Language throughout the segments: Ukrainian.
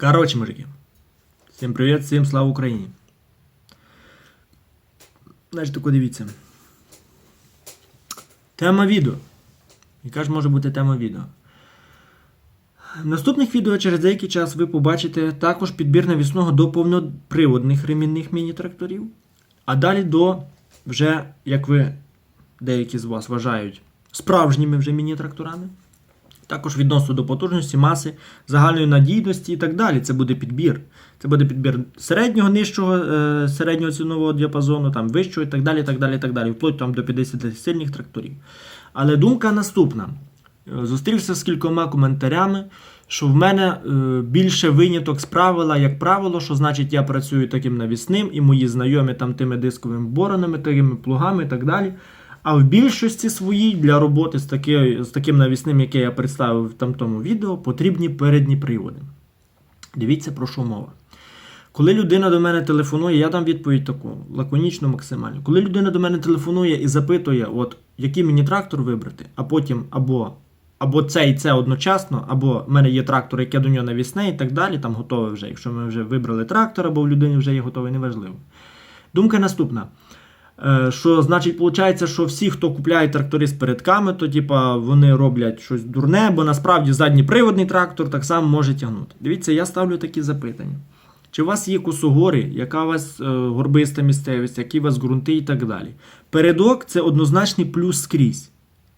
Короче, мужики. Всім привіт, всім слава Україні. Значить, тако дивіться. Тема відео. Яка ж може бути тема відео? В наступних відео через деякий час ви побачите також підбір навісного до повноприводних ремінних міні-тракторів. А далі до вже, як ви деякі з вас вважають, справжніми вже міні-тракторами. Також відносно до потужності, маси, загальної надійності і так далі. Це буде підбір. Це буде підбір середнього, нижчого, е, середнього цінового діапазону, там, вищого і так далі, так далі, так далі, вплоть там, до 50 сильних тракторів. Але думка наступна. Е, Зустрівся з кількома коментарями, що в мене е, більше виняток з правила, як правило, що значить я працюю таким навісним, і мої знайомі там тими дисковими боронами, такими плугами і так далі. А в більшості своїй для роботи з, таки, з таким навісним, яке я представив в там тому відео, потрібні передні приводи. Дивіться, про що мова. Коли людина до мене телефонує, я дам відповідь таку, лаконічно максимально. Коли людина до мене телефонує і запитує, от, який мені трактор вибрати, а потім або, або це і це одночасно, або в мене є трактор, яке до нього навісне, і так далі, там готове вже. Якщо ми вже вибрали трактор, або в людині вже є готовий, неважливо. Думка наступна. Е, Що значить, виходить, що всі, хто купляє трактори з передками, то типа вони роблять щось дурне, бо насправді задніприводний трактор так само може тягнути. Дивіться, я ставлю такі запитання. Чи у вас є кусогори, яка у вас е, горбиста місцевість, які у вас ґрунти і так далі. Передок це однозначний плюс скрізь.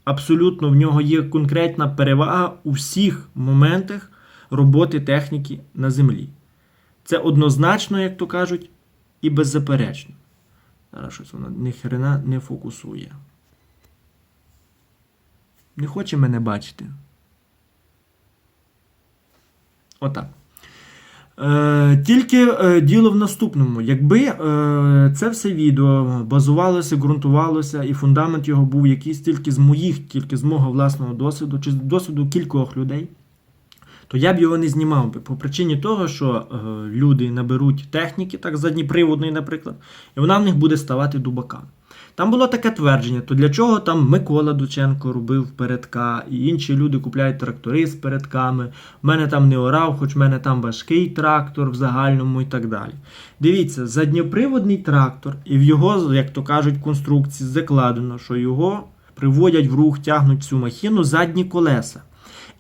Абсолютно в нього є конкретна перевага у всіх моментах роботи техніки на землі. Це однозначно, як то кажуть, і беззаперечно. Зараз щось вона ні хрена не фокусує. Не хоче мене бачити. Отак. Е, тільки е, діло в наступному. Якби е, це все відео базувалося, ґрунтувалося, і фундамент його був якийсь тільки з моїх, тільки з мого власного досвіду, чи з досвіду кількох людей, то я б його не знімав би. По причині того, що е, люди наберуть техніки, так задніприводної, наприклад, і вона в них буде ставати дубаками. Там було таке твердження, то для чого там Микола Дученко робив передка, і інші люди купляють трактори з передками. В мене там не орав, хоч в мене там важкий трактор в загальному і так далі. Дивіться, задньоприводний трактор, і в його, як то кажуть, конструкції закладено, що його приводять в рух, тягнуть цю махіну задні колеса.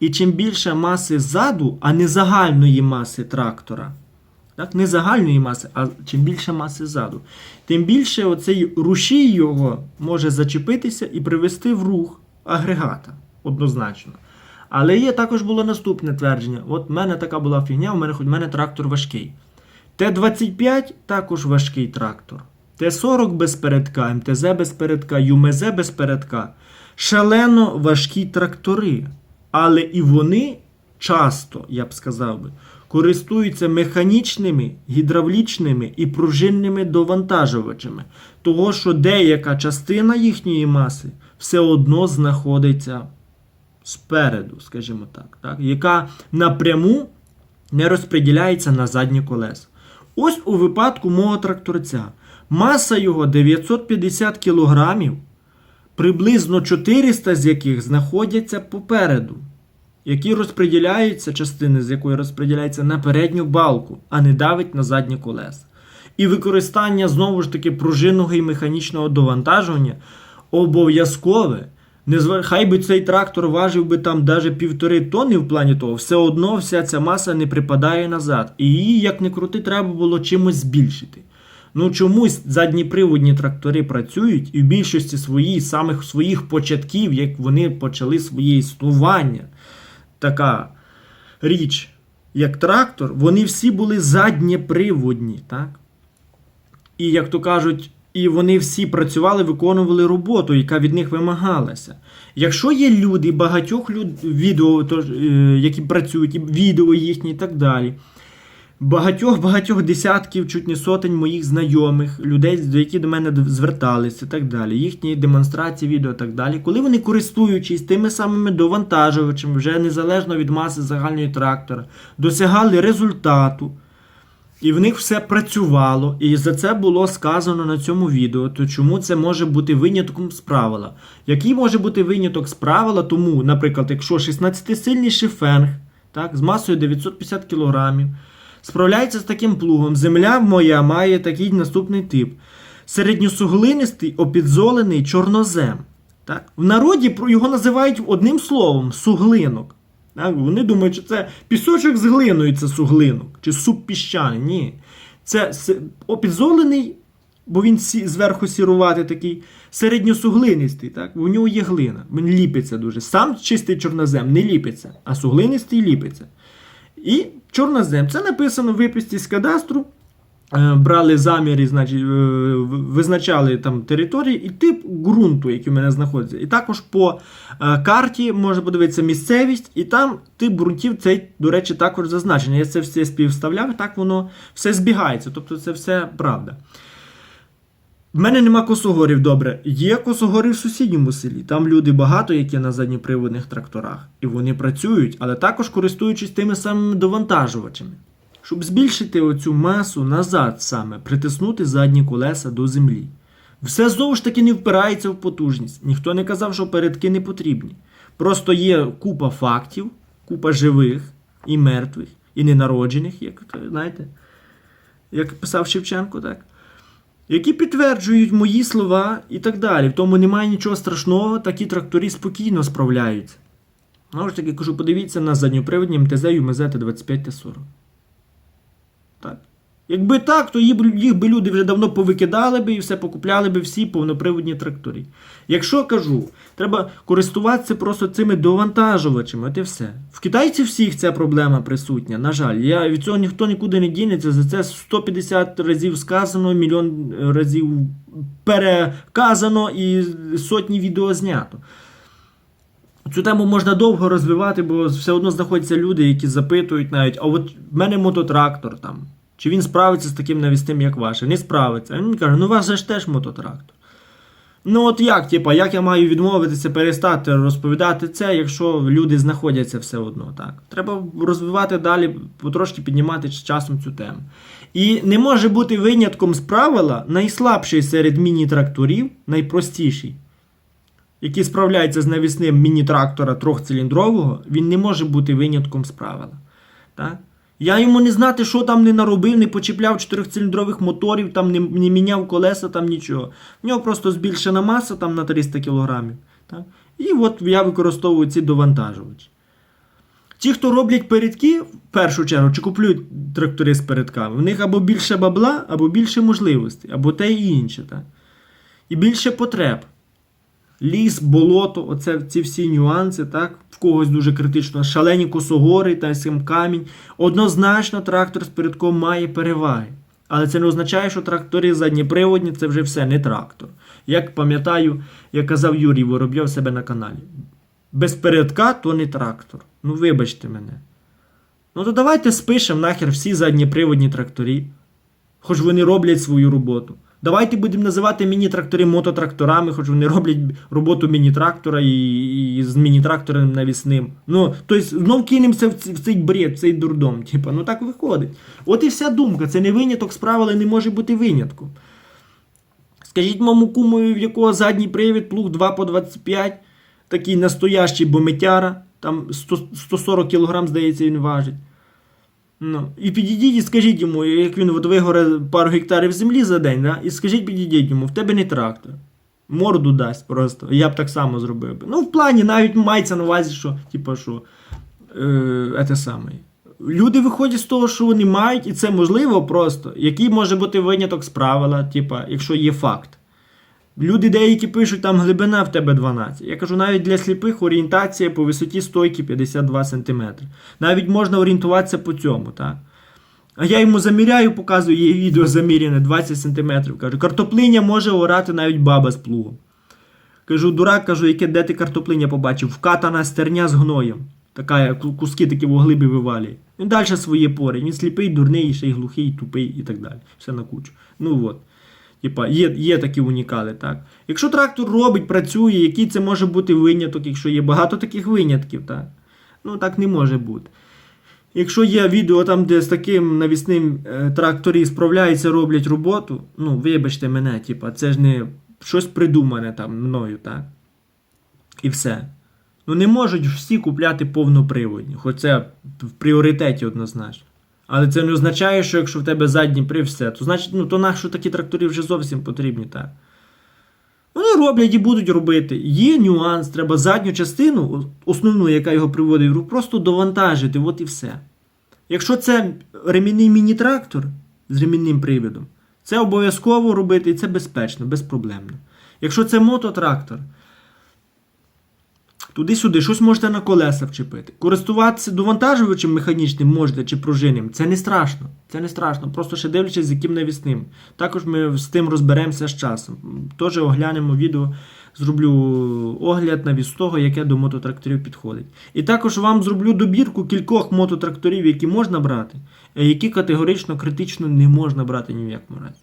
І чим більше маси ззаду, а не загальної маси трактора, так, не загальної маси, а чим більше маси ззаду, тим більше оцей рушій його може зачепитися і привести в рух агрегата однозначно. Але є також було наступне твердження. От в мене така була фігня, у мене хоч в мене трактор важкий. Т-25 також важкий трактор. Т-40 без передка, МТЗ без передка, ЮМЗ без передка. Шалено важкі трактори. Але і вони часто, я б сказав би, користуються механічними, гідравлічними і пружинними довантажувачами, того що деяка частина їхньої маси все одно знаходиться спереду, скажімо так, так? Яка напряму не розподіляється на задні колеса. Ось у випадку мого тракторця. Маса його 950 кілограмів, приблизно 400 з яких знаходяться попереду, які розподіляються, частини з якої розподіляються на передню балку, а не давить на задні колеса. І використання знову ж таки пружинного і механічного довантажування обов'язкове. Хай би цей трактор важив би там навіть півтори тонни в плані того, все одно вся ця маса не припадає назад. І її, як не крути, треба було чимось збільшити. Ну чомусь задніприводні трактори працюють, і в більшості своїй, самих своїх початків, як вони почали своє існування, така річ, як трактор, вони всі були заднєприводні, так? І, як то кажуть, і вони всі працювали, виконували роботу, яка від них вимагалася. Якщо є люди, багатьох люд, відео, е, які працюють, і відео їхні і так далі, багатьох-багатьох десятків, чуть не сотень моїх знайомих, людей, які до мене зверталися і так далі, їхні демонстрації відео і так далі, коли вони користуючись тими самими довантажувачами, вже незалежно від маси загальної трактора, досягали результату. І в них все працювало, і за це було сказано на цьому відео. То чому це може бути винятком з правила? Який може бути виняток з правила? Тому, наприклад, якщо 16-сильний шифенг так, з масою 950 кг. Справляється з таким плугом. Земля моя має такий наступний тип: середньосуглинистий, опідзолений чорнозем. Так? В народі його називають одним словом суглинок. Так? Вони думають, що це пісочок з глиною, це суглинок, чи суп піщаний. Ні. Це опідзолений, бо він зверху сірувати такий, середньосуглинистий, так? в нього є глина. Він ліпиться дуже. Сам чистий чорнозем не ліпиться, а суглинистий ліпиться. І чорнозем. Це написано в виписці з кадастру. Е, Брали заміри, значить, визначали там території і тип ґрунту, який в мене знаходиться. І також по е, карті можна подивитися місцевість, і там тип ґрунтів цей, до речі, також зазначений. Я це все співставляв, так воно все збігається. Тобто це все правда. В мене нема косогорів добре. Є косогори в сусідньому селі. Там люди багато, які на задніприводних тракторах. І вони працюють, але також користуючись тими самими довантажувачами. Щоб збільшити оцю масу назад саме, притиснути задні колеса до землі. Все знову ж таки не впирається в потужність. Ніхто не казав, що передки не потрібні. Просто є купа фактів, купа живих і мертвих, і ненароджених, як знаєте, як писав Шевченко, так? Які підтверджують мої слова і так далі. В тому немає нічого страшного, такі трактори спокійно справляються. Знову ж таки, кажу, подивіться на задньоприводні МТЗ ЮМЗ Т25 Т40. Так. Якби так, то їх, би люди вже давно повикидали би і все покупляли би всі повноприводні трактори. Якщо кажу, треба користуватися просто цими довантажувачами, от і все. В китайців всіх ця проблема присутня. На жаль, я від цього ніхто нікуди не дінеться. За це 150 разів сказано, мільйон разів переказано і сотні відео знято. Цю тему можна довго розвивати, бо все одно знаходяться люди, які запитують навіть, а от в мене мототрактор там. Чи він справиться з таким навісним, як ваше? Не справиться. А він каже, ну у вас же ж теж мототрактор. Ну от як, типа, як я маю відмовитися, перестати розповідати це, якщо люди знаходяться все одно, так? Треба розвивати далі, потрошки піднімати з часом цю тему. І не може бути винятком з правила найслабший серед міні-тракторів, найпростіший який справляється з навісним міні-трактора трьохциліндрового, він не може бути винятком з правила. Так? Я йому не знати, що там не наробив, не почіпляв чотирьохциліндрових моторів, там не, не міняв колеса, там нічого. В нього просто збільшена маса там на 300 кг. Так? І от я використовую ці довантажувачі. Ті, хто роблять передки, в першу чергу, чи куплюють трактори з передками, в них або більше бабла, або більше можливостей, або те і інше. Так? І більше потреб ліс, болото, оце ці всі нюанси, так? Когось дуже критично, шалені косогори та сам камінь. Однозначно, трактор з передком має переваги. Але це не означає, що трактори задніприводні це вже все не трактор. Як пам'ятаю, як казав Юрій Воробйов себе на каналі. Без передка то не трактор. Ну, вибачте мене. Ну то давайте спишемо нахер всі задніприводні трактори. Хоч вони роблять свою роботу. Давайте будемо називати міні-трактори мототракторами, хоч вони роблять роботу міні-трактора і, і з міні-трактором навісним. Ну, тобто знов кинемося в, в цей бред, в цей дурдом. Типа, ну так виходить. От і вся думка. Це не виняток з правила не може бути винятком. Скажіть моєму куму, в якого задній привід, плуг 2 по 25, такий настоящий бометяра, там 100, 140 кг, здається, він важить. Ну, і підійдіть і скажіть йому, як він от вигоре пару гектарів землі за день, да? і скажіть, підійдіть йому, в тебе не трактор. Морду дасть просто. Я б так само зробив би. Ну, в плані навіть мається на увазі, що, типу, що е, те саме. Люди виходять з того, що вони мають, і це можливо просто. Який може бути виняток з правила, типа, якщо є факт. Люди деякі пишуть, там глибина в тебе 12. Я кажу, навіть для сліпих орієнтація по висоті стойки 52 см. Навіть можна орієнтуватися по цьому, так? А я йому заміряю, показую, є відео заміряне 20 см. Кажу, картоплиня може орати навіть баба з плугом. Кажу, дурак, кажу, яке де ти картоплиня побачив? Вкатана стерня з гноєм. Така ку- куски такі в глибі вивалює. Він далі своє пори. Він сліпий, дурний, ще й глухий, тупий і так далі. Все на кучу. Ну от. Типа, є, є такі унікали, так. Якщо трактор робить, працює, який це може бути виняток, якщо є багато таких винятків, так? Ну так не може бути. Якщо є відео там, де з таким навісним е, тракторі справляються, роблять роботу, ну вибачте мене, типа, це ж не щось придумане там мною, так? І все. Ну не можуть всі купляти повноприводні, хоч це в пріоритеті однозначно. Але це не означає, що якщо в тебе задній привід, все, то значить, ну то нащо такі трактори вже зовсім потрібні, так. Вони роблять і будуть робити. Є нюанс, треба задню частину, основну, яка його приводить в рух, просто довантажити, от і все. Якщо це ремінний міні-трактор з ремінним привідом, це обов'язково робити і це безпечно, безпроблемно. Якщо це мототрактор, туди-сюди, щось можете на колеса вчепити. Користуватися довантажувачем механічним можете чи пружинним, це не страшно. Це не страшно, просто ще дивлячись, з яким навісним. Також ми з тим розберемося з часом. Теж оглянемо відео, зроблю огляд навіс того, яке до мототракторів підходить. І також вам зроблю добірку кількох мототракторів, які можна брати, які категорично критично не можна брати ні в якому разі.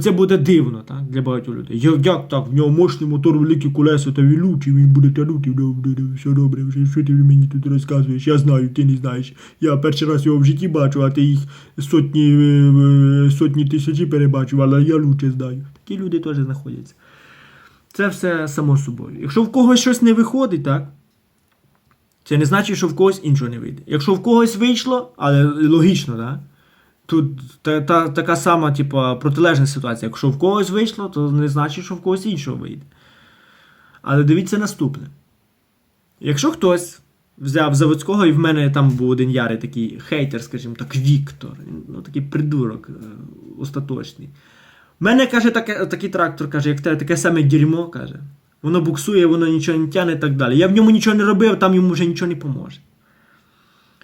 Це буде дивно, так, для багатьох людей. Як, так, в нього мощний мотор, великі колеса та вілючі, він буде тягнути, добре, все добре, що ти мені тут розказуєш, я знаю, ти не знаєш. Я перший раз його в житті бачу, а ти їх сотні, е, е, сотні тисячі перебачив, але я лучше знаю. Такі люди теж знаходяться. Це все само собою. Якщо в когось щось не виходить, так? Це не значить, що в когось іншого не вийде. Якщо в когось вийшло, але логічно, так? Тут та, та, така сама, типу, протилежна ситуація. Якщо в когось вийшло, то не значить, що в когось іншого вийде. Але дивіться наступне. Якщо хтось взяв заводського, і в мене там був один ярий такий хейтер, скажімо так, Віктор, ну такий придурок е, остаточний. В мене каже, таке, такий трактор каже, як таке саме дерьмо, каже. Воно буксує, воно нічого не тягне і так далі. Я в ньому нічого не робив, там йому вже нічого не поможе.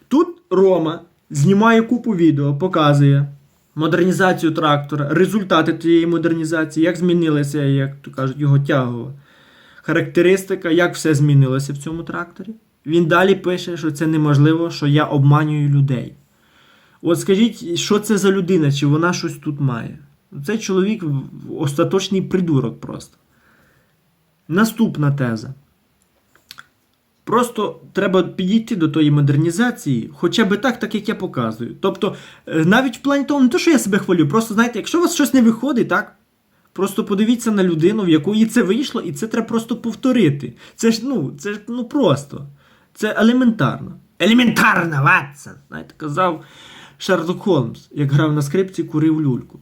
Тут Рома знімає купу відео, показує модернізацію трактора, результати тієї модернізації, як змінилася, як то кажуть, його тягова характеристика, як все змінилося в цьому тракторі. Він далі пише, що це неможливо, що я обманюю людей. От скажіть, що це за людина, чи вона щось тут має? Цей чоловік остаточний придурок просто. Наступна теза. Просто треба підійти до тої модернізації, хоча б так, так як я показую. Тобто, е, навіть в плані того, не то, що я себе хвалю, просто знаєте, якщо у вас щось не виходить, так? Просто подивіться на людину, в якої це вийшло, і це треба просто повторити. Це ж ну, це ж ну просто. Це елементарно. Елементарно, Ватсон! Знаєте, казав Шерлок Холмс, як грав на скрипці, курив люльку.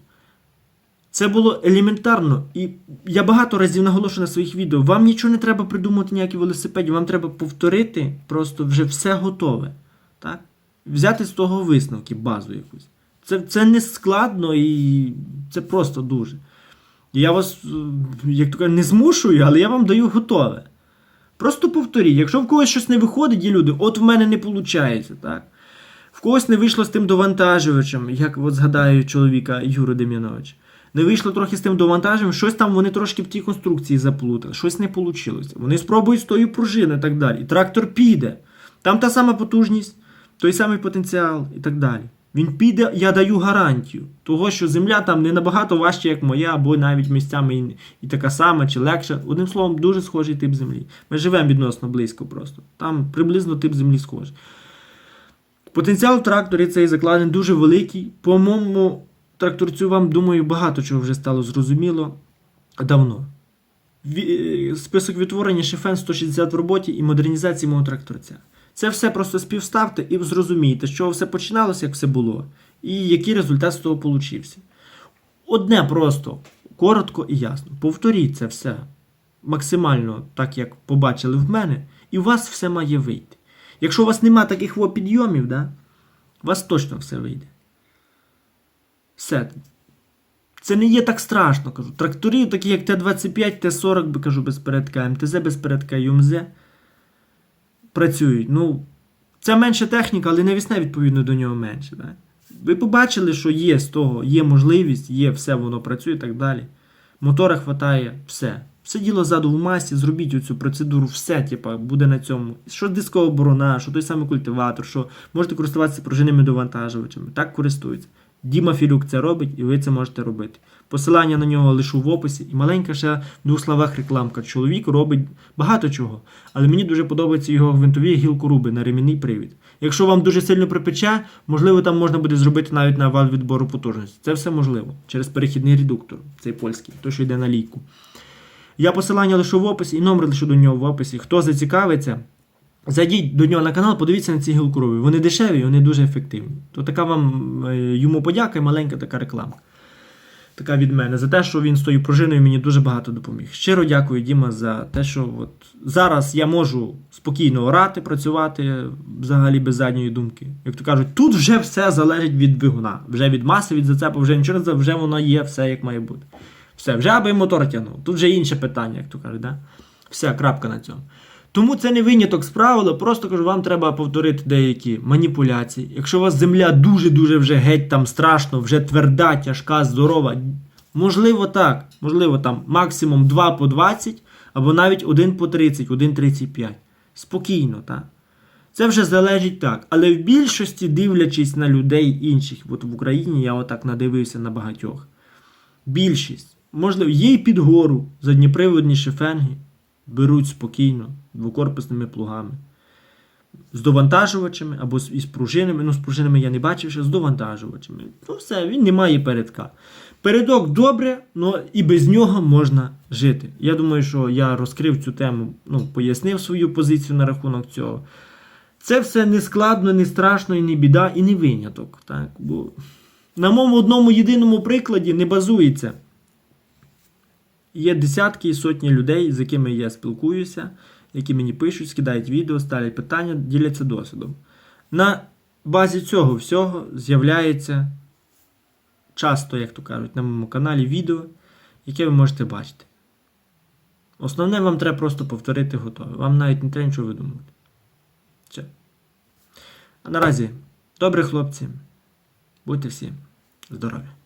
Це було елементарно, і я багато разів наголошую на своїх відео. Вам нічого не треба придумати ніякі велосипеді, вам треба повторити просто вже все готове. Так? Взяти з того висновки, базу якусь. Це, це не складно і це просто дуже. Я вас, е, як то кажуть, не змушую, але я вам даю готове. Просто повторіть, якщо в когось щось не виходить, є люди, от в мене не виходить, так? В когось не вийшло з тим довантажувачем, як от згадаю чоловіка Юру Дем'яновича. Не вийшло трохи з тим довантажем, щось там вони трошки в тій конструкції заплутали, щось не вийшло. Вони спробують з тою пружини і так далі. Трактор піде. Там та сама потужність, той самий потенціал і так далі. Він піде, я даю гарантію того, що земля там не набагато важча, як моя, або навіть місцями і, і така сама, чи легша. Одним словом, дуже схожий тип землі. Ми живемо відносно близько просто. Там приблизно тип землі схожий. Потенціал в тракторі цей закладений дуже великий. По тракторцю вам, думаю, багато чого вже стало зрозуміло давно. Е, Список відтворення Шефен 160 в роботі і модернізації мого тракторця. Це все просто співставте і зрозумієте, з чого все починалося, як все було, і який результат з того получився. Одне просто, коротко і ясно. Повторіть це все максимально так, як побачили в мене, і у вас все має вийти. Якщо у вас нема таких підйомів, да, у вас точно все вийде. Все. Це не є так страшно, кажу. Тракторів, такі як Т-25, Т-40, би кажу, без передка, МТЗ без передка, ЮМЗ працюють. Ну, це менша техніка, але навісне, відповідно, до нього менше. Да? Ви побачили, що є з того, є можливість, є все, воно працює і так далі. Мотора хватає, все. Все діло ззаду в масі, зробіть оцю процедуру, все, типа, буде на цьому. Що дискова борона, що той самий культиватор, що можете користуватися пружинними довантажувачами. Так користуються. Діма Філюк це робить, і ви це можете робити. Посилання на нього лишу в описі. І маленька ще в двох словах рекламка. Чоловік робить багато чого, але мені дуже подобаються його гвинтові гілкоруби на ремінний привід. Якщо вам дуже сильно припече, можливо, там можна буде зробити навіть на вал відбору потужності. Це все можливо через перехідний редуктор, цей польський, той, що йде на лійку. Я посилання лишу в описі і номер лишу до нього в описі. Хто зацікавиться, зайдіть до нього на канал, подивіться на ці гілкурові. Вони дешеві, вони дуже ефективні. То така вам е, йому подяка і маленька така реклама. Така від мене за те, що він з тою пружиною мені дуже багато допоміг. Щиро дякую, Діма, за те, що от зараз я можу спокійно орати, працювати взагалі без задньої думки. Як то кажуть, тут вже все залежить від двигуна, вже від маси, від зацепу, вже нічого не вже воно є, все як має бути. Все, вже аби мотор тягнув. Тут вже інше питання, як то кажуть, да? Все, крапка на цьому. Тому це не виняток з правила, просто кажу, вам треба повторити деякі маніпуляції. Якщо у вас земля дуже-дуже вже геть там страшно, вже тверда, тяжка, здорова, можливо так, можливо там максимум 2 по 20, або навіть 1 по 30, 1,35. Спокійно, так. Це вже залежить так. Але в більшості, дивлячись на людей інших, от в Україні я отак надивився на багатьох. Більшість, можливо, є й під гору задніприводні шифенги беруть спокійно двокорпусними плугами. З довантажувачами або із пружинами. Ну, з пружинами я не бачив, ще з довантажувачами. Ну, все, він не має передка. Передок добре, але і без нього можна жити. Я думаю, що я розкрив цю тему, ну, пояснив свою позицію на рахунок цього. Це все не складно, не страшно, і не біда, і не виняток. Так? Бо на моєму одному єдиному прикладі не базується. Є десятки і сотні людей, з якими я спілкуюся, які мені пишуть, скидають відео, ставлять питання, діляться досвідом. На базі цього всього з'являється часто, як то кажуть, на моєму каналі відео, яке ви можете бачити. Основне вам треба просто повторити готове. Вам навіть не треба нічого видумувати. Все. А наразі, добрі хлопці, будьте всі здорові!